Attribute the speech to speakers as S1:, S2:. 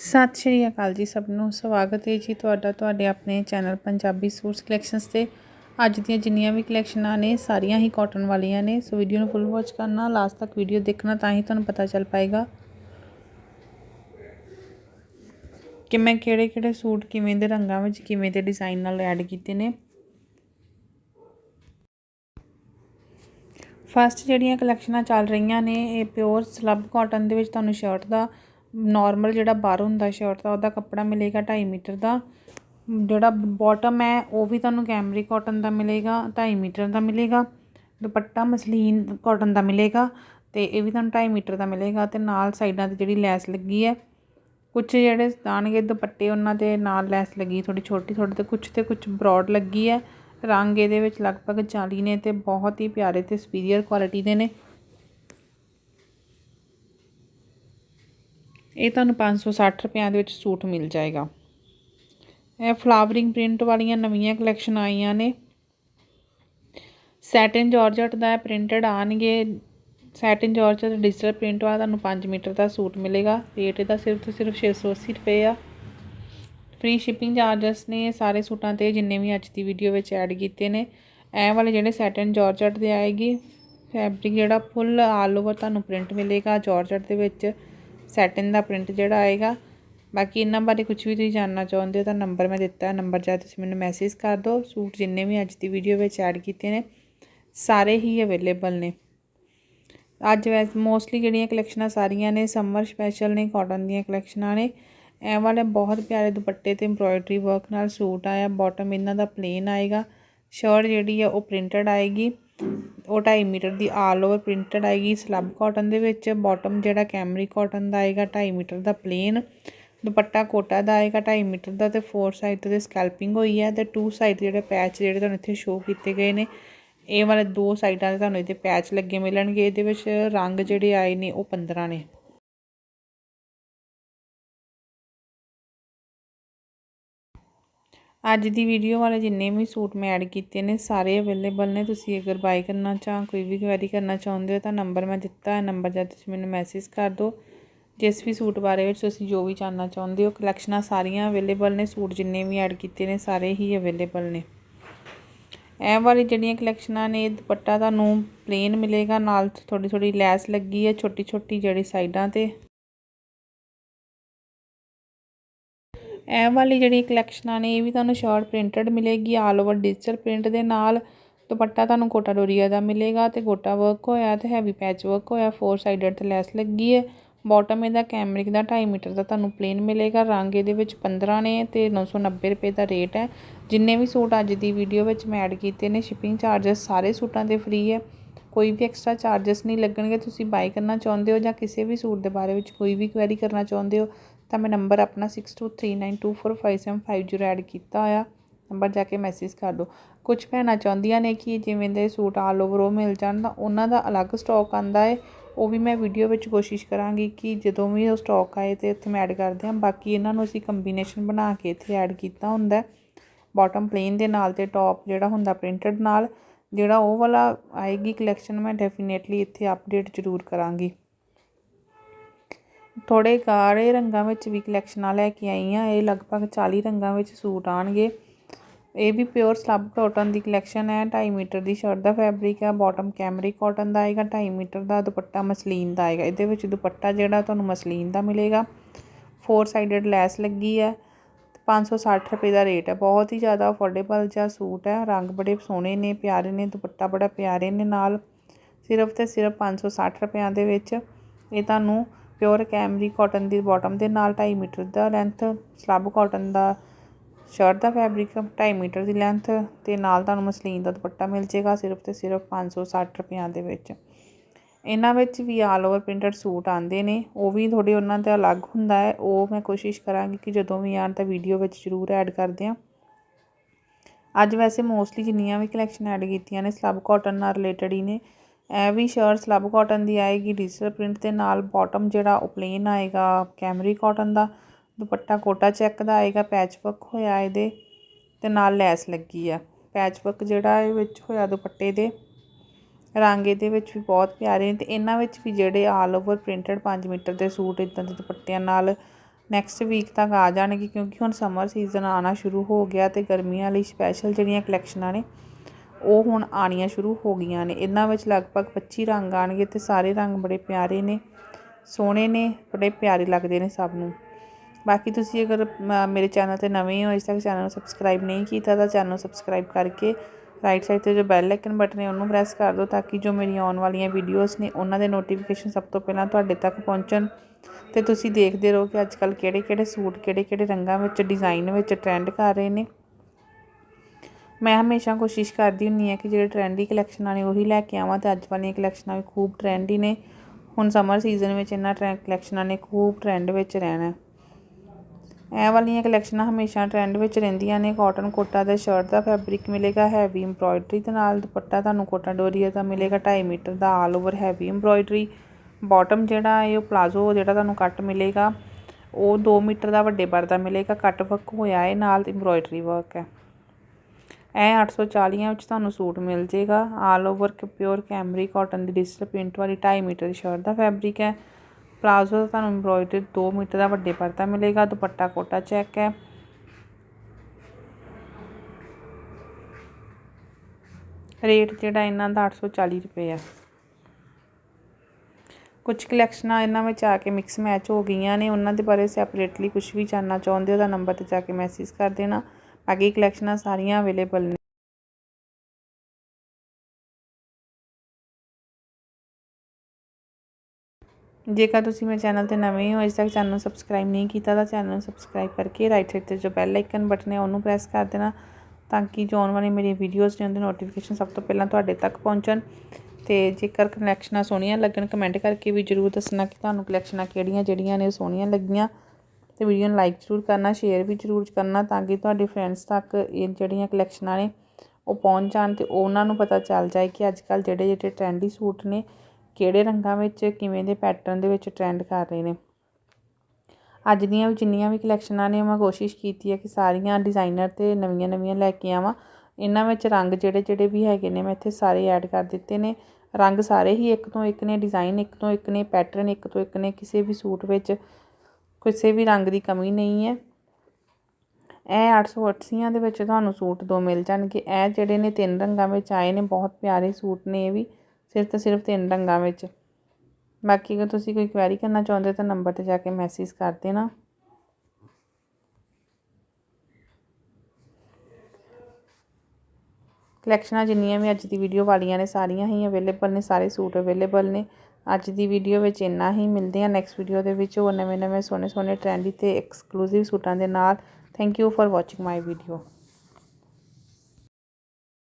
S1: ਸਤਿ ਸ਼੍ਰੀ ਅਕਾਲ ਜੀ ਸਭ ਨੂੰ। ਸਵਾਗਤ ਹੈ ਜੀ ਤੁਹਾਡਾ, ਤੁਹਾਡੇ ਆਪਣੇ ਚੈਨਲ ਪੰਜਾਬੀ ਸੂਟਸ ਕਲੈਕਸ਼ਨਸ ਤੇ। ਅੱਜ ਦੀਆਂ ਜਿੰਨੀਆਂ ਵੀ ਕਲੈਕਸ਼ਨਾਂ ਨੇ, ਸਾਰੀਆਂ ਹੀ ਕਾਟਨ ਵਾਲੀਆਂ ਨੇ। ਸੋ ਵੀਡੀਓ ਨੂੰ ਫੁੱਲ ਵਾਚ ਕਰਨਾ ਲਾਸਟ ਤੱਕ ਵੀਡੀਓ ਦੇਖਣਾ ਤਾਂ ਹੀ ਤੁਹਾਨੂੰ ਪਤਾ ਚੱਲ ਪਾਏਗਾ। ਕਿ ਮੈਂ ਕਿਹੜੇ ਕਿਹੜੇ ਸੂਟ ਕਿਵੇਂ ਦੇ ਰੰਗਾਂ ਵਿੱਚ, ਕਿਵੇਂ ਦੇ ਡਿਜ਼ਾਈਨ ਨਾਲ ਐਡ ਕੀਤੇ ਨੇ। ਫਸਟ ਜਿਹੜੀਆਂ ਕਲੈਕਸ਼ਨਾਂ ਚੱਲ ਰਹੀਆਂ ਨੇ, ਇਹ ਪਿਓਰ ਸਲੱਬ ਕਾਟਨ ਦੇ ਵਿੱਚ ਤੁਹਾਨੂੰ ਸ਼ਰਟ ਦਾ ਨਾਰਮਲ ਜਿਹੜਾ ਬਾਹਰ ਹੁੰਦਾ ਸ਼ਰਟ ਦਾ, ਉਹਦਾ ਕੱਪੜਾ ਮਿਲੇਗਾ 2.5 ਮੀਟਰ ਦਾ। ਜਿਹੜਾ ਬਾਟਮ ਹੈ, ਉਹ ਵੀ ਤੁਹਾਨੂੰ ਕੈਮਰੀ ਕਾਟਨ ਦਾ ਮਿਲੇਗਾ 2.5 ਮੀਟਰ ਦਾ ਮਿਲੇਗਾ। ਦੁਪੱਟਾ ਮਸਲੀਨ ਕਾਟਨ ਦਾ ਮਿਲੇਗਾ ਤੇ ਇਹ ਵੀ ਤੁਹਾਨੂੰ 2.5 ਮੀਟਰ ਦਾ ਮਿਲੇਗਾ ਤੇ ਨਾਲ ਸਾਈਡਾਂ ਤੇ ਜਿਹੜੀ ਲੈਸ ਲੱਗੀ ਹੈ ਕੁਝ ਜਿਹੜੇ ਆਣਗੇ ਦੁਪੱਟੇ ਉਹਨਾਂ ਦੇ ਨਾਲ ਲੈਸ ਲੱਗੀ ਥੋੜੀ ਛੋਟੀ ਥੋੜੀ ਤੇ ਕੁਝ ਤੇ ਕੁਝ ਬ੍ਰੌਡ ਲੱਗੀ ਹੈ। ਰੰਗ ਇਹਦੇ ਵਿੱਚ ਲਗਭਗ 40 ਨੇ ਤੇ ਬਹੁਤ ਹੀ ਪਿਆਰੇ ਤੇ ਸੁਪੀਰੀਅਰ ਕੁਆਲਿਟੀ ਦੇ ਨੇ। ਇਹ ਤੁਹਾਨੂੰ 560 ਰੁਪਿਆਂ ਦੇ ਵਿੱਚ ਸੂਟ ਮਿਲ ਜਾਏਗਾ। ਇਹ ਫਲਾਵਰਿੰਗ ਪ੍ਰਿੰਟ ਵਾਲੀਆਂ ਨਵੀਆਂ ਕਲੈਕਸ਼ਨ ਆਈਆਂ ਨੇ। ਸੈਟਨ ਜਾਰਜਟ ਦਾ ਪ੍ਰਿੰਟਡ ਆਣਗੇ। ਸੈਟਨ ਜਾਰਜਟ ਡਿਜੀਟਲ ਪ੍ਰਿੰਟ ਵਾਲਾ ਤੁਹਾਨੂੰ 5 ਮੀਟਰ ਦਾ ਸੂਟ ਮਿਲੇਗਾ। ਰੇਟ ਇਹਦਾ ਸਿਰਫ ਤੇ ਸਿਰਫ 680 ਰੁਪਏ ਆ। ਫ੍ਰੀ ਸ਼ਿਪਿੰਗ ਚਾਰजेस ਨੇ ਸਾਰੇ ਸੂਟਾਂ ਤੇ ਜਿੰਨੇ ਵੀ ਅੱਜ ਦੀ ਵੀਡੀਓ ਵਿੱਚ ਐਡ ਕੀਤੇ ਨੇ। ਇਹ ਵਾਲੇ ਜਿਹੜੇ ਸੈਟਨ ਜਾਰਜਟ ਦੇ ਆਏਗੀ, ਫੈਬਰਿਕ ਜਿਹੜਾ ਫੁੱਲ ਆਲ ਓਵਰ ਤੁਹਾਨੂੰ ਪ੍ਰਿੰਟ ਮਿਲੇਗਾ ਜਾਰਜਟ ਦੇ ਵਿੱਚ। ਸੈਟਨ ਦਾ ਪ੍ਰਿੰਟ ਜਿਹੜਾ ਆਏਗਾ। ਬਾਕੀ ਇਹਨਾਂ ਬਾਰੇ ਕੁਝ ਵੀ ਤੁਸੀਂ ਜਾਣਨਾ ਚਾਹੁੰਦੇ ਹੋ ਤਾਂ ਨੰਬਰ ਮੈਂ ਦਿੱਤਾ। ਨੰਬਰ ਜਾ ਤੁਸੀਂ ਮੈਨੂੰ ਮੈਸੇਜ ਕਰ ਦਿਓ। ਸੂਟ ਜਿੰਨੇ ਵੀ ਅੱਜ ਦੀ ਵੀਡੀਓ ਵਿੱਚ ਐਡ ਕੀਤੇ ਨੇ, ਸਾਰੇ ਹੀ ਅਵੇਲੇਬਲ ਨੇ। ਅੱਜ ਵੈਸੇ ਮੋਸਟਲੀ ਜਿਹੜੀਆਂ ਕਲੈਕਸ਼ਨਾਂ ਸਾਰੀਆਂ ਨੇ ਸਮਰ ਸਪੈਸ਼ਲ ਨੇ ਕਾਟਨ ਦੀਆਂ ਕਲੈਕਸ਼ਨਾਂ ਨੇ। ਐ ਵਾਲੇ ਬਹੁਤ ਪਿਆਰੇ ਦੁਪੱਟੇ ਤੇ ਐਮਬ੍ਰੋਇਡਰੀ ਵਰਕ ਨਾਲ ਸੂਟ ਆਇਆ। ਬਾਟਮ ਇਹਨਾਂ ਦਾ ਪਲੇਨ ਆਏਗਾ। ਸ਼ਰਟ ਜਿਹੜੀ ਆ ਉਹ ਪ੍ਰਿੰਟਡ ਆਏਗੀ। ਉਹ 2.5 ਮੀਟਰ ਦੀ ਆਲ ਓਵਰ ਪ੍ਰਿੰਟਡ ਆਏਗੀ ਸਲੱਬ ਕਾਟਨ ਦੇ ਵਿੱਚ। ਬਾਟਮ ਜਿਹੜਾ ਕੈਮਰੀ ਕਾਟਨ ਦਾ ਆਏਗਾ 2.5 ਮੀਟਰ ਦਾ ਪਲੇਨ। ਦੁਪੱਟਾ ਕੋਟਾ ਦਾ ਆਏਗਾ 2.5 ਮੀਟਰ ਦਾ ਤੇ ਫੋਰ ਸਾਈਡ ਤੇ ਸਕੈਲਪਿੰਗ ਹੋਈ ਹੈ ਤੇ ਟੂ ਸਾਈਡ ਜਿਹੜੇ ਪੈਚ ਜਿਹੜੇ ਤੁਹਾਨੂੰ ਇੱਥੇ ਸ਼ੋਅ ਕੀਤੇ ਗਏ ਨੇ, ਇਹ ਵਾਲੇ ਦੋ ਸਾਈਡਾਂ ਦੇ ਤੁਹਾਨੂੰ ਇਹਦੇ ਪੈਚ ਲੱਗੇ ਮਿਲਣਗੇ। ਇਹਦੇ ਵਿੱਚ ਰੰਗ ਜਿਹੜੇ ਆਏ ਨੇ ਉਹ 15 ਨੇ। ਅੱਜ ਦੀ ਵੀਡੀਓ ਵਾਲੇ ਜਿੰਨੇ ਵੀ ਸੂਟ ਮੈਂ ਐਡ ਕੀਤੇ ਨੇ, ਸਾਰੇ ਅਵੇਲੇਬਲ ਨੇ। ਤੁਸੀਂ ਅਗਰ ਬਾਈ ਕਰਨਾ ਚਾਹ, ਕੋਈ ਵੀ ਕੁਐਰੀ ਕਰਨਾ ਚਾਹੁੰਦੇ ਹੋ ਤਾਂ ਨੰਬਰ ਮੈਂ ਦਿੱਤਾ ਹੈ ਨੰਬਰ ਜਦ ਤੁਸੀਂ ਮੈਨੂੰ ਮੈਸੇਜ ਕਰ ਦਿਓ। ਜਿਸ ਵੀ ਸੂਟ ਬਾਰੇ ਵਿੱਚ ਤੁਸੀਂ ਜੋ ਵੀ ਜਾਣਨਾ ਚਾਹੁੰਦੇ ਹੋ ਕਲੈਕਸ਼ਨਾਂ ਸਾਰੀਆਂ ਅਵੇਲੇਬਲ ਨੇ, ਸੂਟ ਜਿੰਨੇ ਵੀ ਐਡ ਕੀਤੇ ਨੇ, ਸਾਰੇ ਹੀ ਅਵੇਲੇਬਲ ਨੇ। ਇਹ ਵਾਲੀ ਜਿਹੜੀਆਂ ਕਲੈਕਸ਼ਨਾਂ ਨੇ ਦੁਪੱਟਾ ਤੁਹਾਨੂੰ ਪਲੇਨ ਮਿਲੇਗਾ, ਨਾਲ ਥੋੜੀ ਥੋੜੀ ਲੈਸ ਲੱਗੀ ਹੈ ਛੋਟੀ ਛੋਟੀ ਜਿਹੜੀ ਸਾਈਡਾਂ ਤੇ। ਇਹ ਵਾਲੀ ਜਿਹੜੀ ਕਲੈਕਸ਼ਨਾਂ ਨੇ, ਇਹ ਵੀ ਤੁਹਾਨੂੰ ਸ਼ਾਰਟ ਪ੍ਰਿੰਟਡ ਮਿਲੇਗੀ ਆਲ ਓਵਰ ਡਿਜੀਟਲ ਪ੍ਰਿੰਟ ਦੇ ਨਾਲ। ਦੁਪੱਟਾ ਤੁਹਾਨੂੰ ਕੋਟਾ ਡੋਰੀਆ ਦਾ ਮਿਲੇਗਾ ਤੇ ਗੋਟਾ ਵਰਕ ਹੋਇਆ ਤੇ ਹੈਵੀ ਪੈਚ ਵਰਕ ਹੋਇਆ ਫੋਰ ਸਾਈਡਡ ਤੇ ਲੈਸ ਲੱਗੀ ਹੈ। ਬਾਟਮ ਇਹਦਾ ਕੈਮਰਿਕ ਦਾ ਢਾਈ ਮੀਟਰ ਦਾ ਤੁਹਾਨੂੰ ਪਲੇਨ ਮਿਲੇਗਾ, ਰੰਗ ਇਹਦੇ ਵਿੱਚ 15 ਨੇ ਤੇ 990 ਰੁਪਏ ਦਾ ਰੇਟ ਹੈ। ਜਿੰਨੇ ਵੀ ਸੂਟ ਅੱਜ ਦੀ ਵੀਡੀਓ ਵਿੱਚ ਮੈਂ ਐਡ ਕੀਤੇ ਨੇ ਸ਼ਿਪਿੰਗ ਚਾਰजेस ਸਾਰੇ ਸੂਟਾਂ ਦੇ ਫ੍ਰੀ ਹੈ। ਕੋਈ ਵੀ ਐਕਸਟਰਾ ਚਾਰजेस ਨਹੀਂ ਲੱਗਣਗੇ, ਤੁਸੀਂ ਬਾਈ ਕਰਨਾ ਚਾਹੁੰਦੇ ਹੋ ਜਾਂ ਕਿਸੇ ਵੀ ਸੂਟ ਦੇ ਬਾਰੇ ਵਿੱਚ ਕੋਈ ਵੀ ਕੁਐਰੀ ਕਰਨਾ ਚਾਹੁੰਦੇ ਹੋ ਤਾਂ ਮੈਂ ਨੰਬਰ ਆਪਣਾ 6239245750 ਐਡ ਕੀਤਾ ਹੋਇਆ। ਨੰਬਰ ਜਾ ਕੇ ਮੈਸੇਜ ਕਰ ਦਿਓ। ਕੁਝ ਭੈਣਾਂ ਚਾਹੁੰਦੀਆਂ ਨੇ ਕਿ ਜਿਵੇਂ ਦੇ ਸੂਟ ਆਲ ਓਵਰ ਉਹ ਮਿਲ ਜਾਣ, ਤਾਂ ਉਹਨਾਂ ਦਾ ਅਲੱਗ ਸਟਾਕ ਆਂਦਾ ਹੈ ਉਹ ਵੀ ਮੈਂ ਵੀਡੀਓ ਵਿੱਚ ਕੋਸ਼ਿਸ਼ ਕਰਾਂਗੀ ਕਿ ਜਦੋਂ ਵੀ ਉਹ ਸਟਾਕ ਆਏ ਤੇ ਉੱਥੇ ਮੈਂ ਐਡ ਕਰਦੇ ਹਾਂ। ਬਾਕੀ ਇਹਨਾਂ ਨੂੰ ਅਸੀਂ ਕੰਬੀਨੇਸ਼ਨ ਬਣਾ ਕੇ ਇੱਥੇ ਐਡ ਕੀਤਾ ਹੁੰਦਾ ਬਾਟਮ ਪਲੇਨ ਦੇ ਨਾਲ ਤੇ ਟੌਪ ਜਿਹੜਾ ਹੁੰਦਾ ਪ੍ਰਿੰਟਡ ਨਾਲ, ਜਿਹੜਾ ਉਹ ਵਾਲਾ ਆਏਗੀ ਕਲੈਕਸ਼ਨ ਮੈਂ ਡੈਫੀਨੇਟਲੀ ਇੱਥੇ ਅਪਡੇਟ ਜ਼ਰੂਰ ਕਰਾਂਗੀ। ਥੋੜੇ ਗਾੜੇ ਰੰਗਾਂ ਵਿੱਚ ਵੀ ਕਲੈਕਸ਼ਨਾਂ ਲੈ ਕੇ ਆਈ ਹਾਂ ਇਹ ਲਗਭਗ 40 ਰੰਗਾਂ ਵਿੱਚ ਸੂਟ ਆਉਣਗੇ ਇਹ ਵੀ ਪਿਓਰ ਸਲੱਬ ਕਾਟਨ ਦੀ ਕਲੈਕਸ਼ਨ ਹੈ। 2.5 ਮੀਟਰ ਦੀ ਸ਼ਰਟ ਦਾ ਫੈਬਰਿਕ ਹੈ ਬਾਟਮ ਕੈਮਰੀ ਕਾਟਨ ਦਾ ਆਏਗਾ। 2.5 ਮੀਟਰ ਦਾ ਦੁਪੱਟਾ ਮਸਲੀਨ ਦਾ ਆਏਗਾ। ਇਹਦੇ ਵਿੱਚ ਦੁਪੱਟਾ ਜਿਹੜਾ ਤੁਹਾਨੂੰ ਮਸਲੀਨ ਦਾ ਮਿਲੇਗਾ। ਫੋਰ ਸਾਈਡਡ ਲੈਸ ਲੱਗੀ ਹੈ। 560 ਰੁਪਏ ਦਾ ਰੇਟ ਹੈ। ਬਹੁਤ ਹੀ ਜ਼ਿਆਦਾ ਅਫੋਰਡੇਬਲ ਜਿਹਾ ਸੂਟ ਹੈ। ਰੰਗ ਬੜੇ ਸੋਹਣੇ ਨੇ, ਪਿਆਰੇ ਨੇ। ਦੁਪੱਟਾ ਬੜਾ ਪਿਆਰੇ ਨੇ ਨਾਲ। ਸਿਰਫ ਤੇ ਸਿਰਫ 560 ਰੁਪਿਆਂ ਦੇ ਵਿੱਚ ਇਹ ਤੁਹਾਨੂੰ ਪਿਓਰ ਕੈਮਰੀ ਕਾਟਨ ਦੀ ਬਾਟਮ ਦੇ ਨਾਲ 2.5 ਮੀਟਰ ਦਾ ਲੈਂਥ, ਸਲੱਬ ਕਾਟਨ ਦਾ ਸ਼ਰਟ ਦਾ ਫੈਬਰਿਕ 2.5 ਮੀਟਰ ਦੀ ਲੈਂਥ ਤੇ ਨਾਲ ਤੁਹਾਨੂੰ ਮਸਲੀਨ ਦਾ ਦੁਪੱਟਾ ਮਿਲ ਜੇਗਾ ਸਿਰਫ ਤੇ ਸਿਰਫ 560 ਰੁਪਿਆਂ ਦੇ ਵਿੱਚ। ਇਹਨਾਂ ਵਿੱਚ ਵੀ ਆਲ ਓਵਰ ਪ੍ਰਿੰਟਡ ਸੂਟ ਆਉਂਦੇ ਨੇ, ਉਹ ਵੀ ਥੋੜੇ ਉਹਨਾਂ ਦਾ ਅਲੱਗ ਹੁੰਦਾ ਹੈ, ਉਹ ਮੈਂ ਕੋਸ਼ਿਸ਼ ਕਰਾਂਗੀ ਕਿ ਜਦੋਂ ਵੀ ਆਣ ਤਾਂ ਵੀਡੀਓ ਵਿੱਚ ਜ਼ਰੂਰ ਐਡ ਕਰਦੇ ਆ ਅੱਜ ਵੈਸੇ ਮੋਸਟਲੀ ਜਿੰਨੀਆਂ ਵੀ ਕਲੈਕਸ਼ਨ ਐਡ ਕੀਤੀਆਂ ਨੇ, ਸਲੱਬ ਕਾਟਨ ਨਾਲ ਰਿਲੇਟਡ ਹੀ ਨੇ ਇਹ ਵੀ ਸ਼ਰਟ ਸਲੱਬ ਕਾਟਨ ਦੀ ਆਏਗੀ ਡਿਜੀਟਲ ਪ੍ਰਿੰਟ ਦੇ ਨਾਲ ਬਾਟਮ ਜਿਹੜਾ ਉਹ ਪਲੇਨ ਆਏਗਾ ਕੈਮਰੀ ਕਾਟਨ ਦਾ, ਦੁਪੱਟਾ ਕੋਟਾ ਚੈੱਕ ਦਾ ਆਏਗਾ ਪੈਚ ਵਰਕ ਹੋਇਆ ਇਹਦੇ ਤੇ ਨਾਲ ਲੈਸ ਲੱਗੀ ਆ। ਪੈਚ ਵਰਕ ਜਿਹੜਾ ਇਹ ਵਿੱਚ ਹੋਇਆ ਦੁਪੱਟੇ ਦੇ, ਰੰਗ ਇਹਦੇ ਵਿੱਚ ਵੀ ਬਹੁਤ ਪਿਆਰੇ ਨੇ ਤੇ ਇਹਨਾਂ ਵਿੱਚ ਵੀ ਜਿਹੜੇ ਆਲ ਓਵਰ ਪ੍ਰਿੰਟਡ 5 ਮੀਟਰ ਦੇ ਸੂਟ ਇਦਾਂ ਦੇ ਦੁਪੱਟਿਆਂ ਨਾਲ ਨੈਕਸਟ ਵੀਕ ਤੱਕ ਆ ਜਾਣਗੇ ਕਿਉਂਕਿ ਹੁਣ ਸਮਰ ਸੀਜ਼ਨ ਆਉਣਾ ਸ਼ੁਰੂ ਹੋ ਗਿਆ ਤੇ ਗਰਮੀਆਂ ਲਈ ਸਪੈਸ਼ਲ ਜਿਹੜੀਆਂ ਕਲੈਕਸ਼ਨਾਂ ਨੇ ਉਹ ਹੁਣ ਆਣੀਆਂ ਸ਼ੁਰੂ ਹੋ ਗਈਆਂ ਨੇ। ਇਹਨਾਂ ਵਿੱਚ ਲਗਭਗ 25 ਰੰਗ ਆਣਗੇ ਤੇ ਸਾਰੇ ਰੰਗ ਬੜੇ ਪਿਆਰੇ ਨੇ, ਸੋਹਣੇ ਨੇ, ਬੜੇ ਪਿਆਰੇ ਲੱਗਦੇ ਨੇ ਸਭ ਨੂੰ। ਬਾਕੀ ਤੁਸੀਂ ਅਗਰ ਮੇਰੇ ਚੈਨਲ ਤੇ ਨਵੇਂ ਹੋ, ਇਸ ਤੱਕ ਚੈਨਲ ਨੂੰ ਸਬਸਕ੍ਰਾਈਬ ਨਹੀਂ ਕੀਤਾ ਤਾਂ ਚੈਨਲ ਨੂੰ ਸਬਸਕ੍ਰਾਈਬ ਕਰਕੇ ਰਾਈਟ ਸਾਈਡ ਤੇ ਜੋ ਬੈਲ ਆਈਕਨ ਬਟਨ ਹੈ ਉਹਨੂੰ ਪ੍ਰੈਸ ਕਰ ਦਿਓ ਤਾਂ ਕਿ ਜੋ ਮੇਰੀਆਂ ਆਉਣ ਵਾਲੀਆਂ ਵੀਡੀਓਜ਼ ਨੇ, ਉਹਨਾਂ ਦੇ ਨੋਟੀਫਿਕੇਸ਼ਨ ਸਭ ਤੋਂ ਪਹਿਲਾਂ ਤੁਹਾਡੇ ਤੱਕ ਪਹੁੰਚਣ। ਤੇ ਤੁਸੀਂ ਦੇਖਦੇ ਰਹੋ ਕਿ ਅੱਜ ਕੱਲ ਕਿਹੜੇ ਕਿਹੜੇ ਸੂਟ ਕਿਹੜੇ ਕਿਹੜੇ ਰੰਗਾਂ ਵਿੱਚ ਡਿਜ਼ਾਈਨ ਵਿੱਚ ਟ੍ਰੈਂਡ ਕਰ ਰਹੇ ਨੇ। ਮੈਂ ਹਮੇਸ਼ਾ ਕੋਸ਼ਿਸ਼ ਕਰਦੀ ਹੁੰਨੀ ਆ ਕਿ ਜਿਹੜੇ ਟ੍ਰੈਂਡੀ ਕਲੈਕਸ਼ਨਾਂ ਨੇ ਉਹੀ ਲੈ ਕੇ ਆਵਾਂ ਤੇ ਅੱਜ ਵਾਲੀਆਂ ਕਲੈਕਸ਼ਨਾਂ ਵੀ ਖੂਬ ਟ੍ਰੈਂਡੀ ਨੇ। ਹੁਣ ਸਮਰ ਸੀਜ਼ਨ ਵਿੱਚ ਇਹਨਾਂ ਟ੍ਰੈਂਡ ਕਲੈਕਸ਼ਨਾਂ ਨੇ ਖੂਬ ਟ੍ਰੈਂਡ ਵਿੱਚ ਰਹਿਣਾ। ਇਹ ਵਾਲੀਆਂ ਕਲੈਕਸ਼ਨਾਂ ਹਮੇਸ਼ਾ ਟ੍ਰੈਂਡ ਵਿੱਚ ਰਹਿੰਦੀਆਂ ਨੇ। ਕਾਟਨ ਕੋਟਾ ਦਾ ਸ਼ਰਟ ਦਾ ਫੈਬਰਿਕ ਮਿਲੇਗਾ ਹੈਵੀ ਐਮਬ੍ਰੋਇਡਰੀ ਦੇ ਨਾਲ ਦੁਪੱਟਾ ਤੁਹਾਨੂੰ ਕੋਟਾ ਡੋਰੀਆ ਦਾ ਮਿਲੇਗਾ 2.5 ਮੀਟਰ ਦਾ all over heavy embroidery bottom ਜਿਹੜਾ ਇਹ ਪਲਾਜ਼ੋ ਜਿਹੜਾ ਤੁਹਾਨੂੰ ਕੱਟ ਮਿਲੇਗਾ, ਉਹ 2 ਮੀਟਰ ਦਾ ਵੱਡੇ ਬਰ ਦਾ ਮਿਲੇਗਾ। ਕੱਟ ਵਰਕ ਹੋਇਆ ਹੈ ਨਾਲ ਐਮਬ੍ਰੋਇਡਰੀ ਵਰਕ ਹੈ। ਇਹ 840 ਵਿੱਚ ਤੁਹਾਨੂੰ ਸੂਟ ਮਿਲ ਜੇਗਾ। All over pure cambric cotton ਦੀ ਡਿਜੀਟਲ ਪ੍ਰਿੰਟ ਵਾਲੀ 2.5 ਮੀਟਰ ਦੀ ਸ਼ਰਟ ਦਾ ਫੈਬਰਿਕ ਹੈ। ਪਲਾਜ਼ੋ ਦਾ ਤੁਹਾਨੂੰ ਐਮਬ੍ਰੋਇਡਰੀ 2 ਮੀਟਰ ਦਾ ਵੱਡੇ ਪਰਦਾ ਮਿਲੇਗਾ। ਦੁਪੱਟਾ ਕੋਟਾ ਚੈੱਕ ਹੈ। ਰੇਟ ਜਿਹੜਾ ਇਹਨਾਂ ਦਾ 840 ਰੁਪਏ ਆ। ਕੁਝ ਕਲੈਕਸ਼ਨਾਂ ਇਹਨਾਂ ਵਿੱਚ ਆ ਕੇ ਮਿਕਸ ਮੈਚ ਹੋ ਗਈਆਂ ਨੇ। ਉਹਨਾਂ ਦੇ ਬਾਰੇ ਸੈਪਰੇਟਲੀ ਕੁਝ ਵੀ ਜਾਣਨਾ ਚਾਹੁੰਦੇ ਹੋ ਤਾਂ ਨੰਬਰ ਤੇ ਜਾ ਕੇ ਮੈਸੇਜ ਕਰ ਦੇਣਾ। ਬਾਕੀ ਕਲੈਕਸ਼ਨਾਂ ਸਾਰੀਆਂ ਅਵੇਲੇਬਲ ਨੇ। ਜੇਕਰ ਤੁਸੀਂ ਮੇਰੇ ਚੈਨਲ ਤੇ ਨਵੇਂ ਹੋ, ਅਜੇ ਤੱਕ ਚੈਨਲ ਨੂੰ ਸਬਸਕ੍ਰਾਈਬ ਨਹੀਂ ਕੀਤਾ, ਤਾਂ ਚੈਨਲ ਨੂੰ ਸਬਸਕ੍ਰਾਈਬ ਕਰਕੇ ਰਾਈਟ ਸਾਈਡ ਤੇ ਜੋ ਬੈਲ ਆਈਕਨ ਬਟਨ ਹੈ, ਉਹਨੂੰ ਪ੍ਰੈਸ ਕਰ ਦੇਣਾ, ਤਾਂ ਕਿ ਜੋ ਆਉਣ ਵਾਲੀ ਮੇਰੀ ਵੀਡੀਓਜ਼ ਨੇ, ਉਹਦੇ ਨੋਟੀਫਿਕੇਸ਼ਨ ਸਭ ਤੋਂ ਪਹਿਲਾਂ ਤੁਹਾਡੇ ਤੱਕ ਪਹੁੰਚਣ। ਤੇ ਜੇਕਰ ਕਲੈਕਸ਼ਨਾਂ ਸੋਹਣੀਆਂ ਲੱਗਣ ਕਮੈਂਟ ਕਰਕੇ ਵੀ ਜਰੂਰ ਦੱਸਣਾ ਕਿ ਤੁਹਾਨੂੰ ਕਲੈਕਸ਼ਨਾਂ ਕਿਹੜੀਆਂ ਜਿਹੜੀਆਂ ਨੇ ਸੋਹਣੀਆਂ ਲੱਗੀਆਂ। ਅਤੇ ਵੀਡੀਓ ਨੂੰ ਲਾਈਕ ਜ਼ਰੂਰ ਕਰਨਾ ਸ਼ੇਅਰ ਵੀ ਜ਼ਰੂਰ ਕਰਨਾ ਤਾਂ ਕਿ ਤੁਹਾਡੇ ਫਰੈਂਡਸ ਤੱਕ ਇਹ ਜਿਹੜੀਆਂ ਕਲੈਕਸ਼ਨਾਂ ਨੇ ਉਹ ਪਹੁੰਚ ਜਾਣ ਅਤੇ ਉਹਨਾਂ ਨੂੰ ਪਤਾ ਚੱਲ ਜਾਏ ਕਿ ਅੱਜ ਕੱਲ ਜਿਹੜੇ ਜਿਹੜੇ ਟ੍ਰੈਂਡੀ ਸੂਟ ਨੇ, ਕਿਹੜੇ ਰੰਗਾਂ ਵਿੱਚ, ਕਿਵੇਂ ਦੇ ਪੈਟਰਨ ਦੇ ਵਿੱਚ ਟ੍ਰੈਂਡ ਕਰ ਰਹੇ ਨੇ। ਅੱਜ ਦੀਆਂ ਵੀ ਜਿੰਨੀਆਂ ਵੀ ਕਲੈਕਸ਼ਨਾਂ ਨੇ, ਮੈਂ ਕੋਸ਼ਿਸ਼ ਕੀਤੀ ਹੈ ਕਿ ਸਾਰੀਆਂ ਡਿਜ਼ਾਈਨਰ ਤੇ ਨਵੀਆਂ ਨਵੀਆਂ ਲੈ ਕੇ ਆਵਾਂ। ਇਹਨਾਂ ਵਿੱਚ ਰੰਗ ਜਿਹੜੇ ਜਿਹੜੇ ਵੀ ਹੈਗੇ ਨੇ, ਮੈਂ ਇੱਥੇ ਸਾਰੇ ਐਡ ਕਰ ਦਿੱਤੇ ਨੇ। ਰੰਗ ਸਾਰੇ ਹੀ ਇੱਕ ਤੋਂ ਇੱਕ ਨੇ ਡਿਜ਼ਾਈਨ ਇੱਕ ਤੋਂ ਇੱਕ ਨੇ ਪੈਟਰਨ ਇੱਕ ਤੋਂ ਇੱਕ ਨੇ, ਕਿਸੇ ਵੀ ਸੂਟ ਵਿੱਚ ਕਿਸੇ ਵੀ ਰੰਗ ਦੀ ਕਮੀ ਨਹੀਂ ਹੈ। ਇਹ 880 ਦੇ ਵਿੱਚ ਤੁਹਾਨੂੰ ਸੂਟ ਦੋ ਮਿਲ ਜਾਣਗੇ। ਇਹ ਜਿਹੜੇ ਨੇ ਤਿੰਨ ਰੰਗਾਂ ਵਿੱਚ ਆਏ ਨੇ, ਬਹੁਤ ਪਿਆਰੇ ਸੂਟ ਨੇ ਇਹ ਵੀ, ਸਿਰਫ ਤੇ ਸਿਰਫ ਤਿੰਨ ਰੰਗਾਂ ਵਿੱਚ। ਬਾਕੀ ਅਗਰ ਤੁਸੀਂ ਕੋਈ ਕੁਐਰੀ ਕਰਨਾ ਚਾਹੁੰਦੇ ਤਾਂ ਨੰਬਰ ਤੇ ਜਾ ਕੇ ਮੈਸੇਜ ਕਰ ਦੇਣਾ। ਕਲੈਕਸ਼ਨਾਂ ਜਿੰਨੀਆਂ ਵੀ ਅੱਜ ਦੀ ਵੀਡੀਓ ਵਾਲੀਆਂ ਨੇ, ਸਾਰੀਆਂ ਹੀ ਅਵੇਲੇਬਲ ਨੇ, ਸਾਰੇ ਸੂਟ ਅਵੇਲੇਬਲ ਨੇ। ਅੱਜ ਦੀ ਵੀਡੀਓ ਵਿੱਚ ਇੰਨਾ ਹੀ। ਮਿਲਦੇ ਹਾਂ ਨੈਕਸਟ ਵੀਡੀਓ ਦੇ ਵਿੱਚ ਉਹ ਨਵੇਂ ਨਵੇਂ ਸੋਹਣੇ ਸੋਹਣੇ ਟ੍ਰੈਂਡੀ ਤੇ ਐਕਸਕਲੂਸਿਵ ਸੂਟਾਂ ਦੇ ਨਾਲ। Thank you for watching my video